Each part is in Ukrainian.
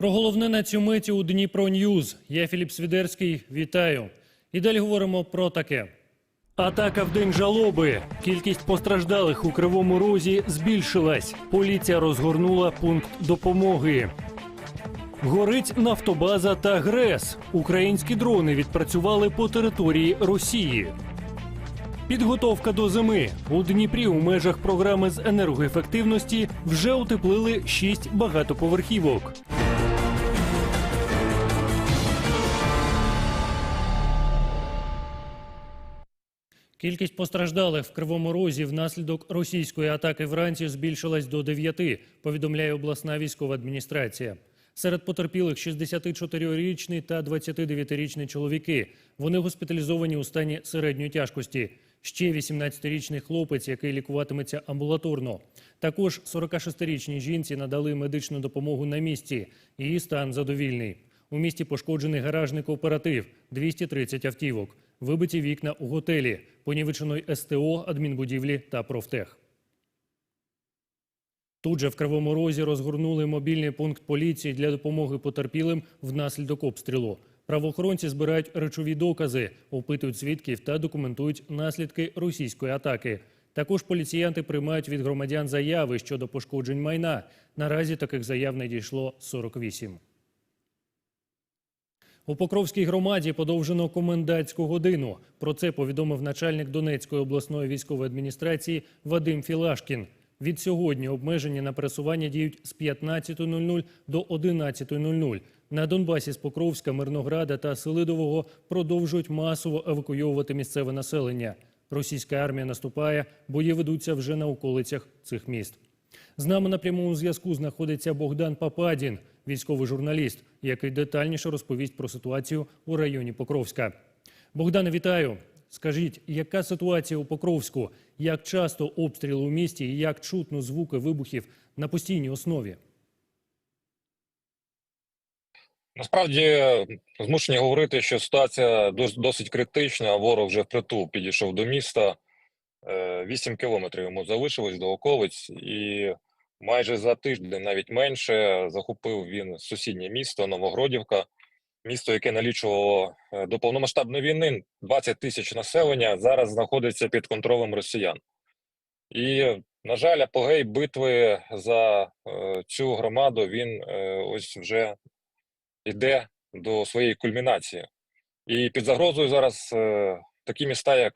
Про головне на цю миті у Дніпро Ньюз. Я Філіп Свідерський. Вітаю. І далі говоримо про таке. Атака в день жалоби. Кількість постраждалих у Кривому Розі збільшилась. Поліція розгорнула пункт допомоги. Горить нафтобаза та ГРЕС. Українські дрони відпрацювали по території Росії. Підготовка до зими у Дніпрі у межах програми з енергоефективності вже утеплили шість багатоповерхівок. Кількість постраждалих в Кривому Розі внаслідок російської атаки вранці збільшилась до 9, повідомляє обласна військова адміністрація. Серед потерпілих 64-річний та 29-річний чоловіки. Вони госпіталізовані у стані середньої тяжкості. Ще 18-річний хлопець, який лікуватиметься амбулаторно. Також 46-річній жінці надали медичну допомогу на місці. Її стан задовільний. У місті пошкоджений гаражний кооператив, 230 автівок, вибиті вікна у готелі, понівеченої СТО, адмінбудівлі та профтех. Тут же в Кривому Розі розгорнули мобільний пункт поліції для допомоги потерпілим внаслідок обстрілу. Правоохоронці збирають речові докази, опитують свідків та документують наслідки російської атаки. Також поліціянти приймають від громадян заяви щодо пошкоджень майна. Наразі таких заяв надійшло 48. У Покровській громаді подовжено комендантську годину. Про це повідомив начальник Донецької обласної військової адміністрації Вадим Філашкін. Від сьогодні обмеження на пересування діють з 15.00 до 11.00. На Донбасі з Покровська, Мирнограда та Селидового продовжують масово евакуйовувати місцеве населення. Російська армія наступає, бої ведуться вже на околицях цих міст. З нами на прямому зв'язку знаходиться Богдан Пападін, військовий журналіст, який детальніше розповість про ситуацію у районі Покровська. Богдане, вітаю. Скажіть, яка ситуація у Покровську? Як часто обстріли у місті і як чутно звуки вибухів на постійній основі? Насправді змушені говорити, що ситуація досить критична. Ворог вже впритул підійшов до міста. Е, 8 кілометрів йому залишилось до околиць, і майже за тиждень, навіть менше, захопив він сусіднє місто Новогродівка, місто, яке налічувало е, до повномасштабної війни 20 тисяч населення, зараз знаходиться під контролем росіян. І, на жаль, апогей битви за е, цю громаду він е, ось вже йде до своєї кульмінації. І під загрозою зараз такі міста, як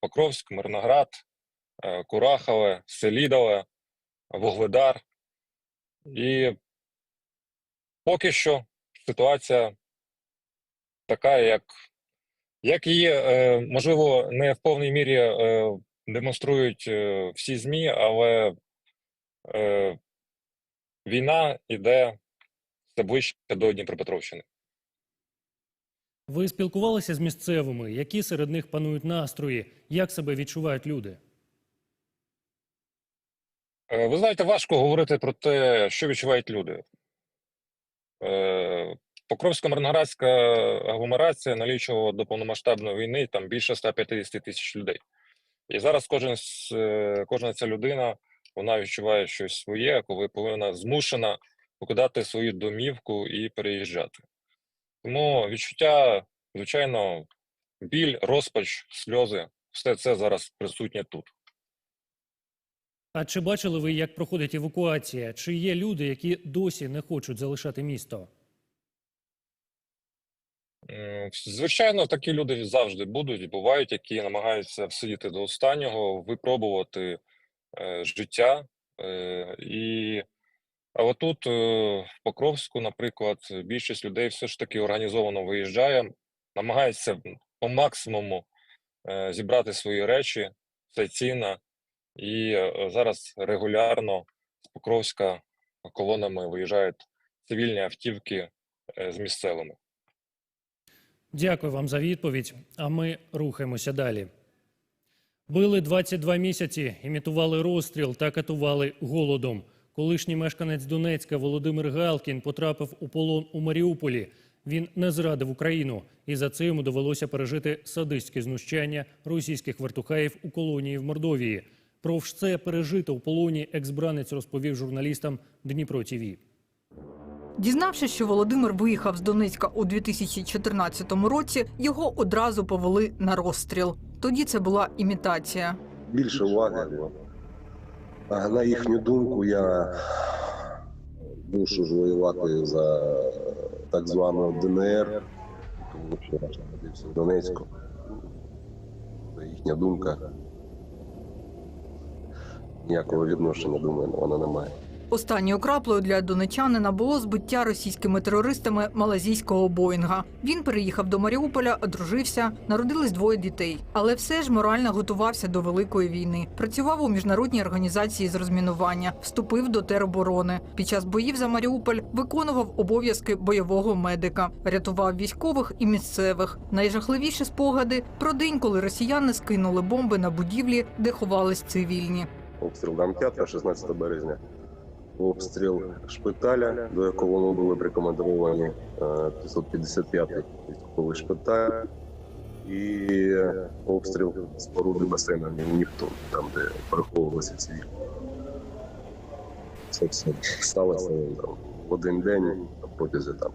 Покровськ, Мирноград, Курахове, Селідове, Вугледар. І поки що ситуація така, як, як її, е, можливо, не в повній мірі е, демонструють е, всі ЗМІ, але війна йде все ближче до Дніпропетровщини. Ви спілкувалися з місцевими? Які серед них панують настрої? Як себе відчувають люди? Е, Ви знаєте, важко говорити про те, що відчувають люди. Е, Покровська Мирноградська агломерація налічувала до повномасштабної війни там більше 150 тисяч людей. І зараз кожен, е, кожна ця людина вона відчуває щось своє, коли повинна змушена покидати свою домівку і переїжджати. Тому відчуття, звичайно, біль, розпач, сльози все це зараз присутнє тут. А чи бачили ви, як проходить евакуація? Чи є люди, які досі не хочуть залишати місто? Звичайно, такі люди завжди будуть, бувають, які намагаються всидіти до останнього, випробувати е, життя. Е, і... А отут, е, в Покровську, наприклад, більшість людей все ж таки організовано виїжджає, намагається по максимуму е, зібрати свої речі, це цінно. І е, зараз регулярно з Покровська колонами виїжджають цивільні автівки е, з місцевими. Дякую вам за відповідь. А ми рухаємося далі. Били 22 місяці, імітували розстріл та катували голодом. Колишній мешканець Донецька Володимир Галкін потрапив у полон у Маріуполі. Він не зрадив Україну, і за це йому довелося пережити садистське знущання російських вертухаїв у колонії в Мордовії. Про все пережите у полоні екс-бранець розповів журналістам Дніпро ТІВІ. Дізнавшись, що Володимир виїхав з Донецька у 2014 році, його одразу повели на розстріл. Тоді це була імітація. більше уваги. А на їхню думку, я мушу ж воювати за так звану ДНР, тому що я ж народився в Донецьку. Це їхня думка. Ніякого відношення, думаю, вона не має. Останньою краплею для донечанина було збиття російськими терористами малазійського Боїнга. Він переїхав до Маріуполя, одружився, народились двоє дітей. Але все ж морально готувався до великої війни. Працював у міжнародній організації з розмінування, вступив до тероборони. Під час боїв за Маріуполь виконував обов'язки бойового медика, рятував військових і місцевих. Найжахливіші спогади про день, коли росіяни скинули бомби на будівлі, де ховались цивільні. Обстріл Дамтята 16 березня. Обстріл шпиталя, до якого ми були прикомандировані е, 555-й військовий шпиталь, і обстріл споруди басейну Ніхто, там, де переховувалися цивільні. Це все сталося там, в один день, на протязі там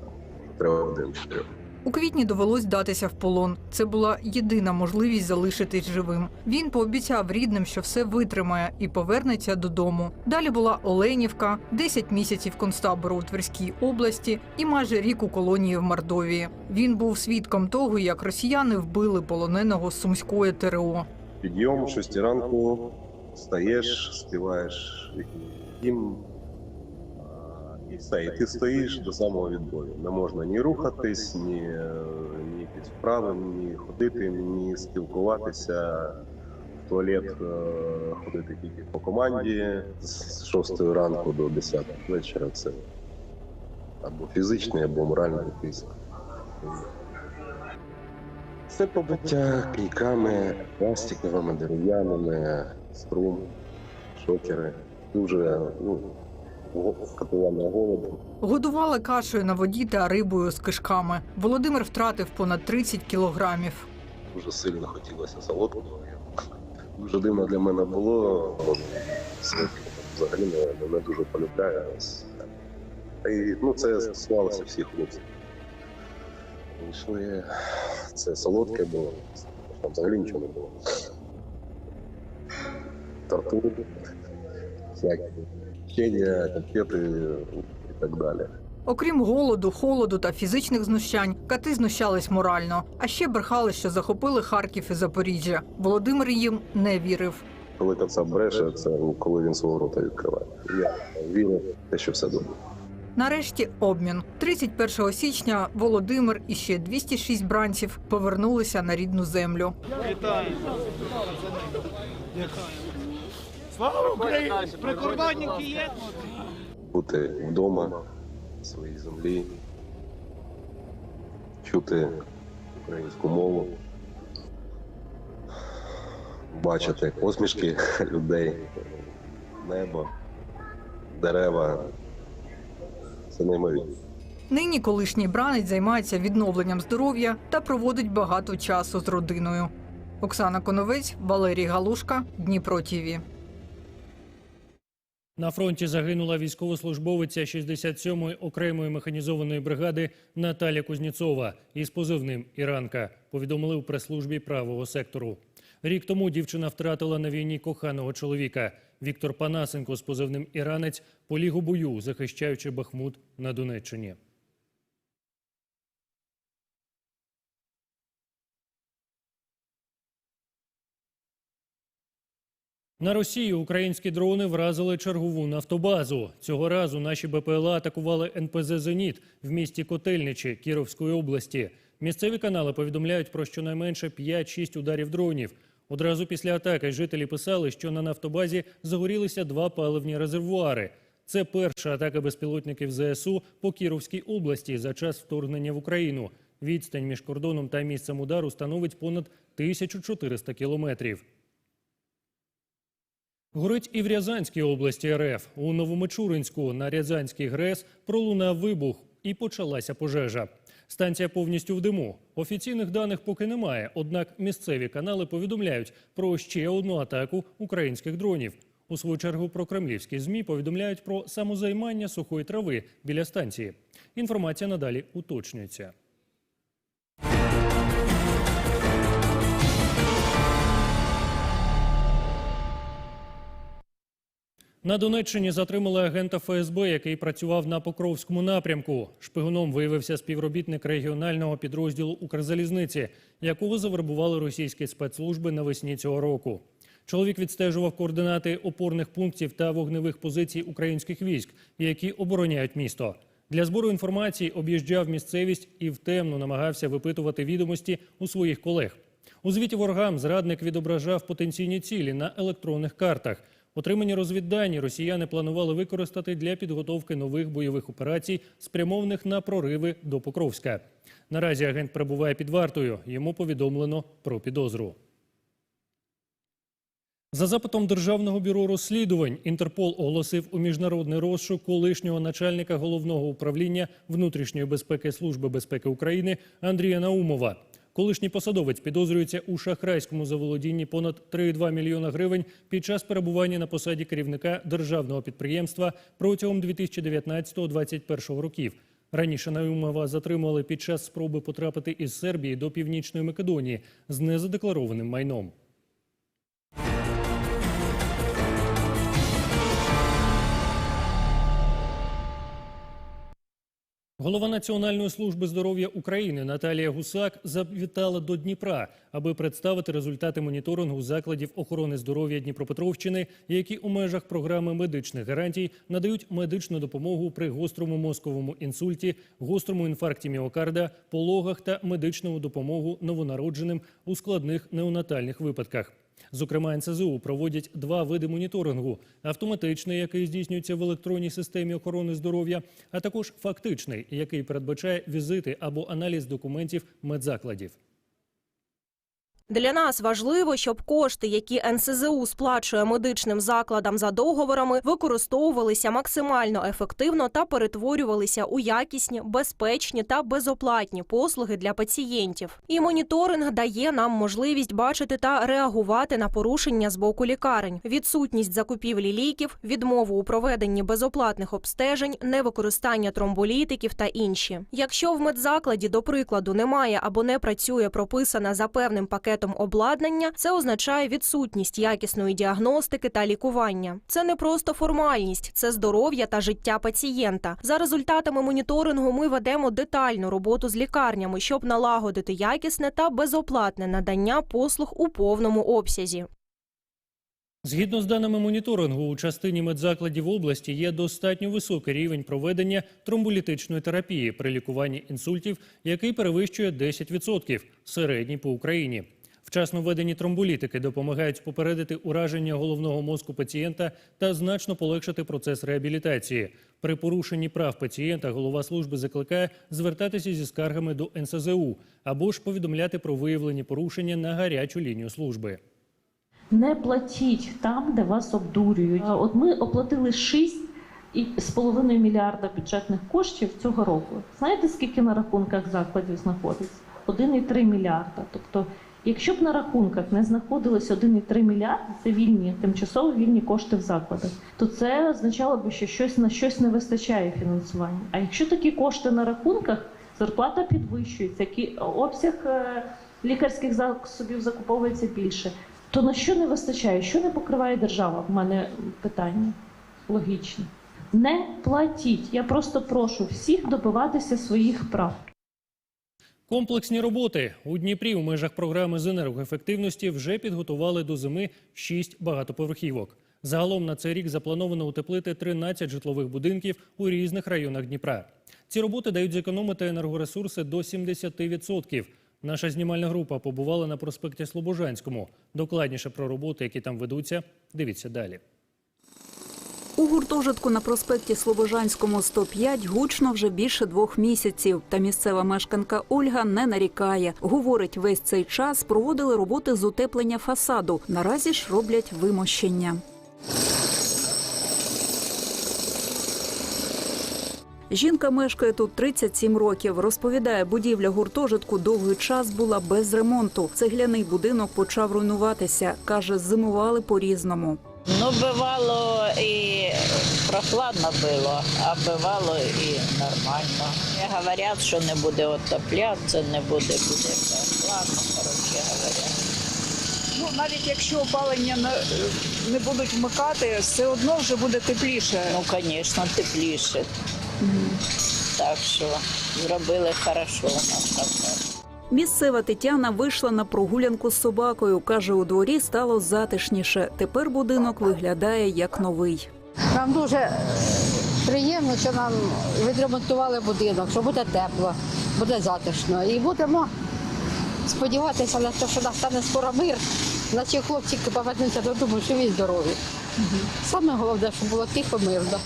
треба один чотирьох. У квітні довелось здатися в полон. Це була єдина можливість залишитись живим. Він пообіцяв рідним, що все витримає і повернеться додому. Далі була Оленівка, 10 місяців концтабору у Тверській області і майже рік у колонії в Мордовії. Він був свідком того, як росіяни вбили полоненого з сумської ТРО. Підйом, 6 ранку, встаєш, співаєш а, і все. І ти стоїш до самого відбою. Не можна ні рухатись, ні, е, ні якісь вправи, ні ходити, ні спілкуватися. В туалет е, ходити тільки по команді з 6 ранку до 10 вечора. Це або фізичний, або моральний тиск. Це побиття кійками, пластиковими, дерев'яними, струм, шокери. Дуже ну, Годували кашею на воді та рибою з кишками. Володимир втратив понад 30 кілограмів. Дуже сильно хотілося солодкого. Дуже дивно для мене було. Взагалі не, дуже полюбляю. І, ну, це стосувалося всіх хлопців. Це солодке було, там взагалі нічого не було. Тортури, всякі печення, конфети і так далі. Окрім голоду, холоду та фізичних знущань, кати знущались морально, а ще брехали, що захопили Харків і Запоріжжя. Володимир їм не вірив. Коли кацап бреше, це коли він свого рота відкриває. Я вірю те, що все добре. Нарешті обмін 31 січня. Володимир і ще 206 бранців повернулися на рідну землю. Слава Україні! Прикордонники є? бути вдома, в своїй землі, чути українську мову, бачити посмішки людей, небо, дерева. Це неймовірно. Нині колишній бранець займається відновленням здоров'я та проводить багато часу з родиною. Оксана Коновець, Валерій Галушка, Дніпро ТІВІ. На фронті загинула військовослужбовиця 67-ї окремої механізованої бригади Наталя Кузніцова із позивним Іранка. Повідомили у прес-службі правого сектору. Рік тому дівчина втратила на війні коханого чоловіка. Віктор Панасенко з позивним Іранець поліг у бою, захищаючи Бахмут на Донеччині. На Росію українські дрони вразили чергову нафтобазу. Цього разу наші БПЛА атакували НПЗ «Зеніт» в місті Котельничі Кіровської області. Місцеві канали повідомляють про щонайменше 5-6 ударів дронів. Одразу після атаки жителі писали, що на нафтобазі загорілися два паливні резервуари. Це перша атака безпілотників ЗСУ по Кіровській області за час вторгнення в Україну. Відстань між кордоном та місцем удару становить понад 1400 кілометрів. Горить і в Рязанській області РФ. У Новомичуринську на Рязанський ГРЕС пролунав вибух і почалася пожежа. Станція повністю в диму. Офіційних даних поки немає, однак місцеві канали повідомляють про ще одну атаку українських дронів. У свою чергу про кремлівські змі повідомляють про самозаймання сухої трави біля станції. Інформація надалі уточнюється. На Донеччині затримали агента ФСБ, який працював на Покровському напрямку. Шпигуном виявився співробітник регіонального підрозділу Укрзалізниці, якого завербували російські спецслужби навесні цього року. Чоловік відстежував координати опорних пунктів та вогневих позицій українських військ, які обороняють місто. Для збору інформації об'їжджав місцевість і втемно намагався випитувати відомості у своїх колег. У звіті ворогам зрадник відображав потенційні цілі на електронних картах. Отримані розвіддані росіяни планували використати для підготовки нових бойових операцій, спрямованих на прориви до Покровська. Наразі агент перебуває під вартою. Йому повідомлено про підозру. За запитом Державного бюро розслідувань Інтерпол оголосив у міжнародний розшук колишнього начальника головного управління внутрішньої безпеки Служби безпеки України Андрія Наумова. Колишній посадовець підозрюється у шахрайському заволодінні понад 3,2 мільйона гривень під час перебування на посаді керівника державного підприємства протягом 2019-2021 років. Раніше Наумова затримували під час спроби потрапити із Сербії до Північної Македонії з незадекларованим майном. Голова Національної служби здоров'я України Наталія Гусак завітала до Дніпра, аби представити результати моніторингу закладів охорони здоров'я Дніпропетровщини, які у межах програми медичних гарантій надають медичну допомогу при гострому мозковому інсульті, гострому інфаркті міокарда, пологах та медичну допомогу новонародженим у складних неонатальних випадках. Зокрема, НСЗУ проводять два види моніторингу: автоматичний, який здійснюється в електронній системі охорони здоров'я, а також фактичний, який передбачає візити або аналіз документів медзакладів. Для нас важливо, щоб кошти, які НСЗУ сплачує медичним закладам за договорами, використовувалися максимально ефективно та перетворювалися у якісні, безпечні та безоплатні послуги для пацієнтів. І моніторинг дає нам можливість бачити та реагувати на порушення з боку лікарень, відсутність закупівлі ліків, відмову у проведенні безоплатних обстежень, невикористання тромболітиків та інші. Якщо в медзакладі, до прикладу, немає або не працює прописана за певним пакетом обладнання, це означає відсутність якісної діагностики та лікування. Це не просто формальність, це здоров'я та життя пацієнта. За результатами моніторингу ми ведемо детальну роботу з лікарнями, щоб налагодити якісне та безоплатне надання послуг у повному обсязі. Згідно з даними моніторингу, у частині медзакладів області є достатньо високий рівень проведення тромболітичної терапії при лікуванні інсультів, який перевищує 10% середній по Україні. Вчасно введені тромболітики допомагають попередити ураження головного мозку пацієнта та значно полегшити процес реабілітації. При порушенні прав пацієнта голова служби закликає звертатися зі скаргами до НСЗУ або ж повідомляти про виявлені порушення на гарячу лінію служби. Не платіть там, де вас обдурюють. От ми оплатили 6,5 мільярда бюджетних коштів цього року. Знаєте, скільки на рахунках закладів знаходиться? 1,3 мільярда. Тобто, якщо б на рахунках не знаходилось 1,3 мільярда, це вільні, тимчасово вільні кошти в закладах, то це означало б, що щось на щось не вистачає фінансування. А якщо такі кошти на рахунках, зарплата підвищується, обсяг е, лікарських засобів закуповується більше. То на що не вистачає? Що не покриває держава? В мене питання логічне. Не платіть. Я просто прошу всіх добиватися своїх прав. Комплексні роботи у Дніпрі у межах програми з енергоефективності вже підготували до зими 6 багатоповерхівок. Загалом на цей рік заплановано утеплити 13 житлових будинків у різних районах Дніпра. Ці роботи дають зекономити енергоресурси до 70%. Наша знімальна група побувала на проспекті Слобожанському. Докладніше про роботи, які там ведуться, дивіться далі. У гуртожитку на проспекті Слобожанському 105 гучно вже більше двох місяців. Та місцева мешканка Ольга не нарікає. Говорить, весь цей час проводили роботи з утеплення фасаду. Наразі ж роблять вимощення. Жінка мешкає тут 37 років. Розповідає, будівля гуртожитку довгий час була без ремонту. Цегляний будинок почав руйнуватися. Каже, зимували по-різному. Ну, бывало и прохладно было, а бывало и нормально. І Говорять, що не буде отоплятися, не буде, буде прохладно, коротше говоря. Ну, навіть якщо опалення не, не будуть вмикати, все одно вже буде тепліше. Ну, звісно, тепліше. Так що зробили хорошо у нас так. Місцева Тетяна вийшла на прогулянку з собакою. каже, у дворі стало затишніше. Тепер будинок виглядає як новий. Нам дуже приємно, що нам відремонтували будинок, що буде тепло, буде затишно. І будемо сподіватися на те, що настане скоро мир. Наші хлопчики повернуться додому, живі здорові. Саме головне, щоб було тихо, мирно.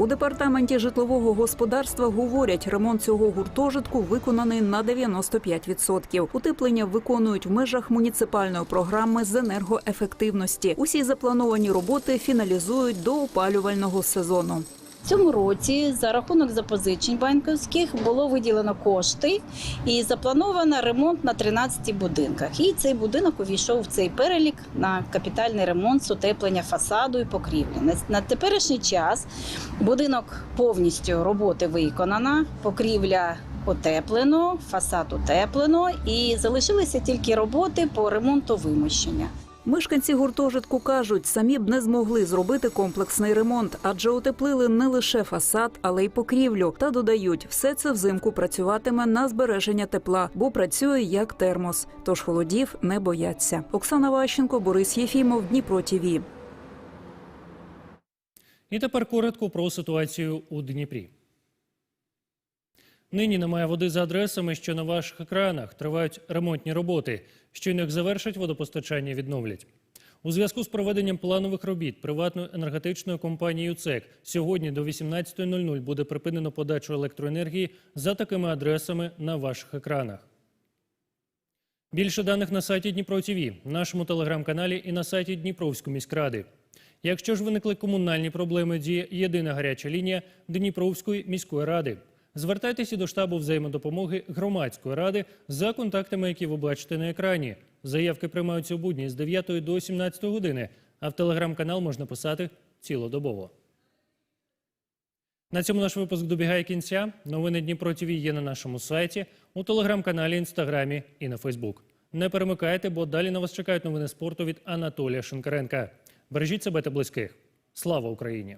У департаменті житлового господарства говорять, ремонт цього гуртожитку виконаний на 95%. Утеплення виконують в межах муніципальної програми з енергоефективності. Усі заплановані роботи фіналізують до опалювального сезону. В цьому році за рахунок запозичень банківських було виділено кошти і заплановано ремонт на 13 будинках. І цей будинок увійшов в цей перелік на капітальний ремонт з утеплення фасаду і покрівлі. На, теперішній час будинок повністю роботи виконана, покрівля утеплено, фасад утеплено і залишилися тільки роботи по ремонту вимощення. Мешканці гуртожитку кажуть, самі б не змогли зробити комплексний ремонт, адже утеплили не лише фасад, але й покрівлю. Та додають, все це взимку працюватиме на збереження тепла, бо працює як термос. Тож холодів не бояться. Оксана Ващенко, Борис Єфімов, Дніпро ТІВІ. І тепер коротко про ситуацію у Дніпрі. Нині немає води за адресами, що на ваших екранах тривають ремонтні роботи. Щойно їх завершать, водопостачання відновлять. У зв'язку з проведенням планових робіт приватною енергетичною компанією ЦЕК сьогодні до 18.00 буде припинено подачу електроенергії за такими адресами на ваших екранах. Більше даних на сайті Дніпро ТВ, нашому телеграм-каналі і на сайті Дніпровської міськради. Якщо ж виникли комунальні проблеми, діє єдина гаряча лінія Дніпровської міської ради. Звертайтеся до штабу взаємодопомоги громадської ради за контактами, які ви бачите на екрані. Заявки приймаються у будні з 9 до 17 години, а в телеграм-канал можна писати цілодобово. На цьому наш випуск добігає кінця. Новини Дніпро ТВ є на нашому сайті, у телеграм-каналі, інстаграмі і на Фейсбук. Не перемикайте, бо далі на вас чекають новини спорту від Анатолія Шинкаренка. Бережіть себе та близьких. Слава Україні!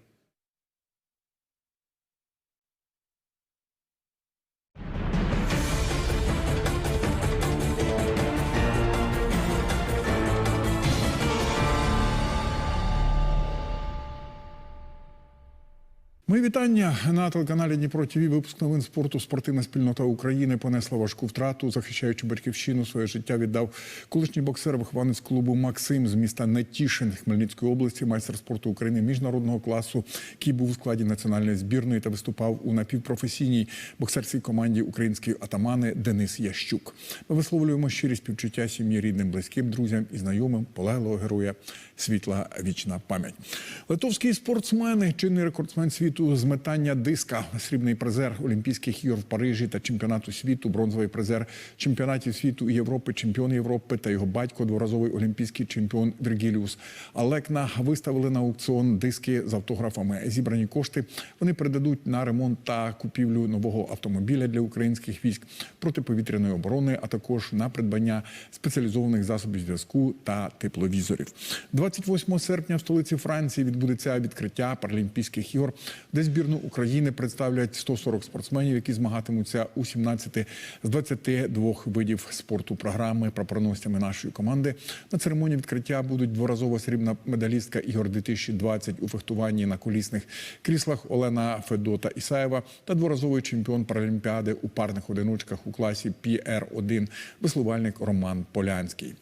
Мої вітання на телеканалі Дніпро ТВ. Випуск новин спорту. Спортивна спільнота України понесла важку втрату, захищаючи батьківщину. Своє життя віддав колишній боксер, вихованець клубу Максим з міста Нетішин Хмельницької області, майстер спорту України міжнародного класу, який був у складі національної збірної та виступав у напівпрофесійній боксерській команді української атамани Денис Ящук. Ми висловлюємо щирі співчуття сім'ї рідним, близьким, друзям і знайомим полеглого героя. Світла вічна пам'ять. Литовський спортсмен, чинний рекордсмен світу з метання диска, срібний призер Олімпійських ігор в Парижі та чемпіонату світу, бронзовий призер чемпіонатів світу і Європи, чемпіон Європи та його батько, дворазовий олімпійський чемпіон Вергіліус Алекна виставили на аукціон диски з автографами. Зібрані кошти вони передадуть на ремонт та купівлю нового автомобіля для українських військ протиповітряної оборони, а також на придбання спеціалізованих засобів зв'язку та тепловізорів. 28 серпня в столиці Франції відбудеться відкриття Паралімпійських ігор, де збірну України представлять 140 спортсменів, які змагатимуться у 17 з 22 видів спорту програми прапорносцями нашої команди. На церемонії відкриття будуть дворазова срібна медалістка ігор 2020 у фехтуванні на колісних кріслах Олена Федота Ісаєва та дворазовий чемпіон Паралімпіади у парних одиночках у класі PR-1 веслувальник Роман Полянський.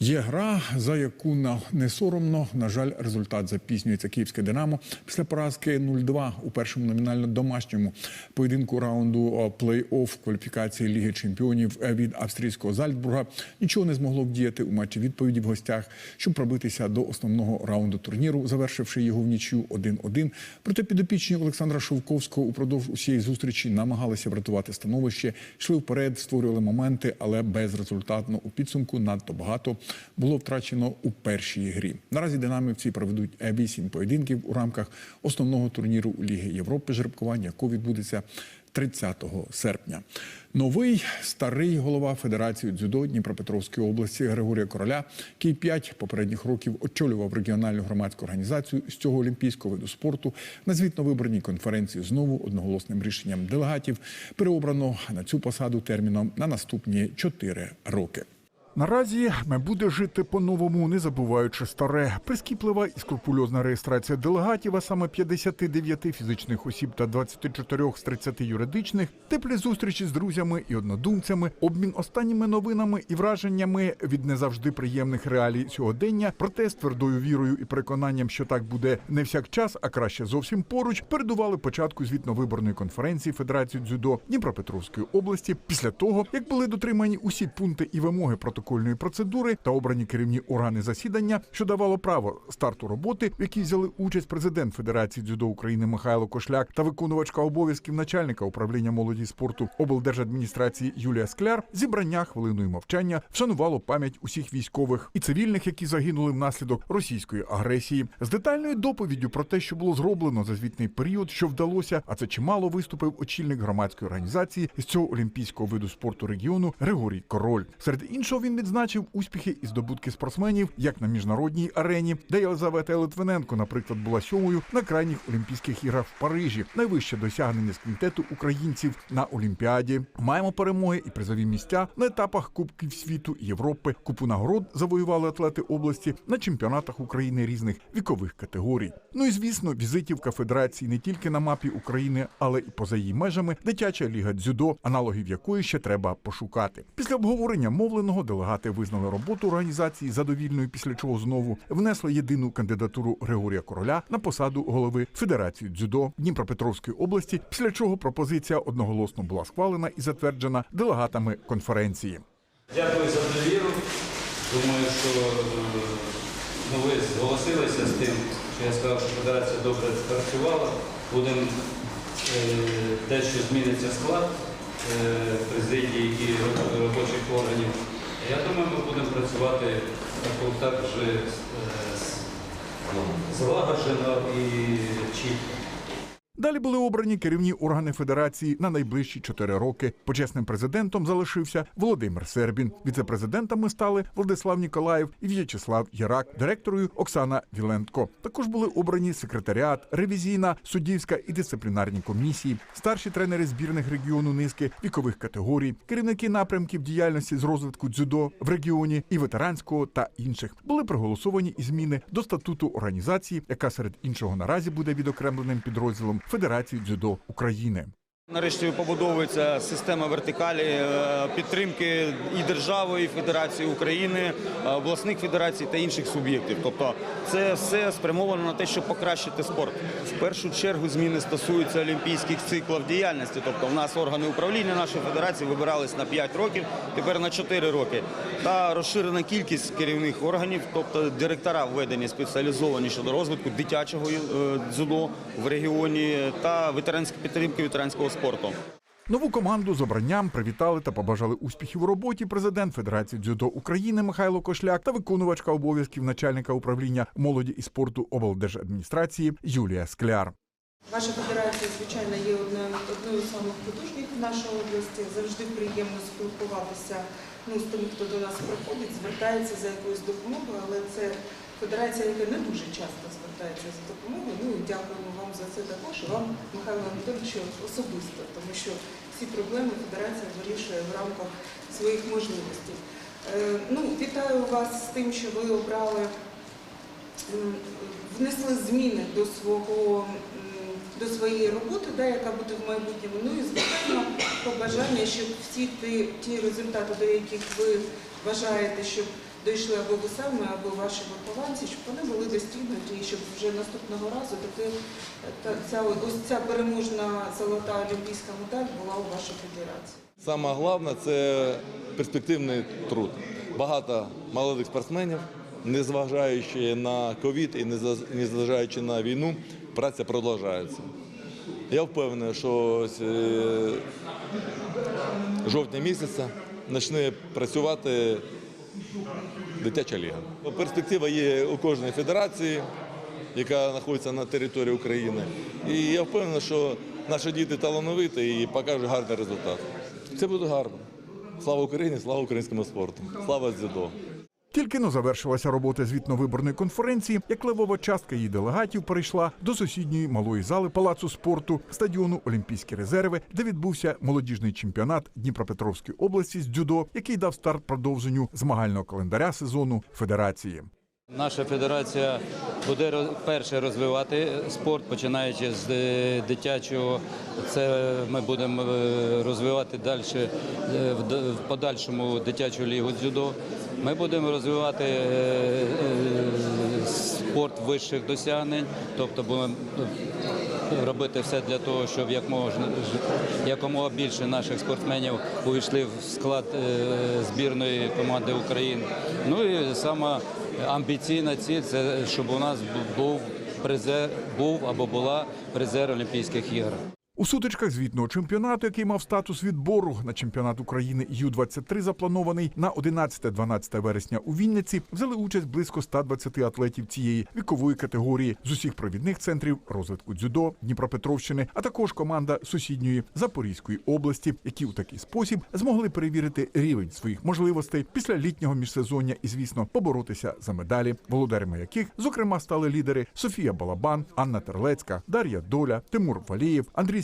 Є гра, за яку не соромно. На жаль, результат запізнюється. Київське Динамо після поразки 0-2 у першому номінально домашньому поєдинку раунду плей-офф кваліфікації Ліги Чемпіонів від австрійського Зальцбурга нічого не змогло вдіяти у матчі відповіді в гостях, щоб пробитися до основного раунду турніру, завершивши його в нічю 1-1. Проте підопічні Олександра Шовковського упродовж усієї зустрічі намагалися врятувати становище, йшли вперед, створювали моменти, але безрезультатно у підсумку надто багато було втрачено у першій грі. Наразі динамівці проведуть е, вісім поєдинків у рамках основного турніру Ліги Європи жеребкування, який відбудеться 30 серпня. Новий старий голова Федерації дзюдо Дніпропетровської області Григорія Короля, який п'ять попередніх років очолював регіональну громадську організацію з цього олімпійського виду спорту, на звітно-виборній конференції знову одноголосним рішенням делегатів переобрано на цю посаду терміном на наступні чотири роки. Наразі ми буде жити по-новому, не забуваючи старе. Прискіплива і скрупульозна реєстрація делегатів, а саме 59 фізичних осіб та 24 з 30 юридичних, теплі зустрічі з друзями і однодумцями, обмін останніми новинами і враженнями від не завжди приємних реалій сьогодення, проте з твердою вірою і переконанням, що так буде не всякчас, а краще зовсім поруч, передували початку звітно-виборної конференції Федерації дзюдо Дніпропетровської області. Після того, як були дотримані усі пункти і вимоги протокольної процедури та обрані керівні органи засідання, що давало право старту роботи, в якій взяли участь президент Федерації дзюдо України Михайло Кошляк та виконувачка обов'язків начальника управління молоді спорту облдержадміністрації Юлія Скляр. Зібрання хвилиною мовчання вшанувало пам'ять усіх військових і цивільних, які загинули внаслідок російської агресії, з детальною доповіддю про те, що було зроблено за звітний період, що вдалося, а це чимало виступив очільник громадської організації з цього олімпійського виду спорту регіону Григорій Король. Серед іншого він відзначив успіхи і здобутки спортсменів як на міжнародній арені, де Єлизавета Литвиненко, наприклад, була сьомою на крайніх Олімпійських іграх в Парижі. Найвище досягнення з квінтету українців на Олімпіаді. Маємо перемоги і призові місця на етапах Кубків світу Європи. Купу нагород завоювали атлети області на чемпіонатах України різних вікових категорій. Ну і звісно, візитівка федерації не тільки на мапі України, але і поза її межами дитяча ліга дзюдо, аналогів якої ще треба пошукати. Після обговорення мовленого делегати визнали роботу організації задовільною, після чого знову внесли єдину кандидатуру Григорія Короля на посаду голови Федерації дзюдо Дніпропетровської області. Після чого пропозиція одноголосно була схвалена і затверджена делегатами конференції. Дякую за довіру. Думаю, що е, ну, ви зголосилися з тим, що я сказав, що федерація добре працювала. Будемо е, дещо зміниться склад е, президії і робочих органів. Я думаю, ми будемо працювати з- злагоджено і чітко. Далі були обрані керівні органи федерації на найближчі чотири роки. Почесним президентом залишився Володимир Сербін. Віцепрезидентами стали Владислав Ніколаєв і В'ячеслав Ярак, директорою Оксана Віленко. Також були обрані секретаріат, ревізійна, суддівська і дисциплінарні комісії, старші тренери збірних регіону низки вікових категорій, керівники напрямків діяльності з розвитку дзюдо в регіоні і ветеранського та інших. Були проголосовані і зміни до статуту організації, яка серед іншого наразі буде відокремленим підрозділом Федерації дзюдо України. Нарешті побудовується система вертикалі е, підтримки і держави, і Федерації України, е, обласних федерацій та інших суб'єктів. Тобто це все спрямовано на те, щоб покращити спорт. В першу чергу зміни стосуються олімпійських циклів діяльності. Тобто, в нас органи управління нашої федерації вибирались на 5 років, тепер на 4 роки. Та розширена кількість керівних органів, тобто директора введені спеціалізовані щодо розвитку дитячого е, дзюдо в регіоні та ветеранської підтримки ветеранського спорту. Нову команду з обранням привітали та побажали успіхів у роботі президент Федерації дзюдо України Михайло Кошляк та виконувачка обов'язків начальника управління молоді і спорту облдержадміністрації Юлія Скляр. Ваша федерація, звичайно, є одною, з самих потужних в нашій області. Завжди приємно спілкуватися ну, з тими, хто до нас приходить, звертається за якоюсь допомогою, але це федерація, яка не дуже часто звертається за допомогою. Ну дякуємо вам за це також і вам, Михайло Анатолійовичу, особисто, тому що всі проблеми федерація вирішує в рамках своїх можливостей. Е, ну, вітаю вас з тим, що ви обрали внесли зміни до свого до своєї роботи, да, яка буде в майбутньому. Ну і звичайно побажання, щоб всі ті, ті результати, до яких ви вважаєте, щоб дійшли або ви самі, або ваші вихованці, щоб вони були достигнуті, і щоб вже наступного разу таки та, ця, ось ця переможна золота олімпійська медаль була у вашій федерації. Саме головне це перспективний труд. Багато молодих спортсменів, незважаючи на ковід і незважаючи на війну, праця продовжується. Я впевнений, що е, жовтня місяця почне працювати дитяча ліга. Перспектива є у кожної федерації, яка знаходиться на території України. І я впевнений, що наші діти талановиті і покажуть гарний результат. Це буде гарно. Слава Україні, слава українському спорту, слава дзюдо. Тільки но завершилася робота звітно-виборної конференції, як левова частка її делегатів перейшла до сусідньої малої зали палацу спорту стадіону Олімпійські резерви, де відбувся молодіжний чемпіонат Дніпропетровської області з дзюдо, який дав старт продовженню змагального календаря сезону федерації. Наша федерація буде перше розвивати спорт, починаючи з е, дитячого. Це ми будемо е, розвивати далі е, в подальшому дитячу лігу дзюдо. Ми будемо розвивати спорт вищих досягнень, тобто будемо робити все для того, щоб як можна якомога більше наших спортсменів увійшли в склад е, збірної команди України. Ну і сама амбіційна ціль це щоб у нас був призер, був або була призер Олімпійських ігор. У сутичках звітного чемпіонату, який мав статус відбору на чемпіонат України Ю-23, запланований на 11-12 вересня у Вінниці, взяли участь близько 120 атлетів цієї вікової категорії. З усіх провідних центрів розвитку дзюдо Дніпропетровщини, а також команда сусідньої Запорізької області, які у такий спосіб змогли перевірити рівень своїх можливостей після літнього міжсезоння і, звісно, поборотися за медалі, володарями яких, зокрема, стали лідери Софія Балабан, Анна Терлецька, Дар'я Доля, Тимур Валієв, Андрій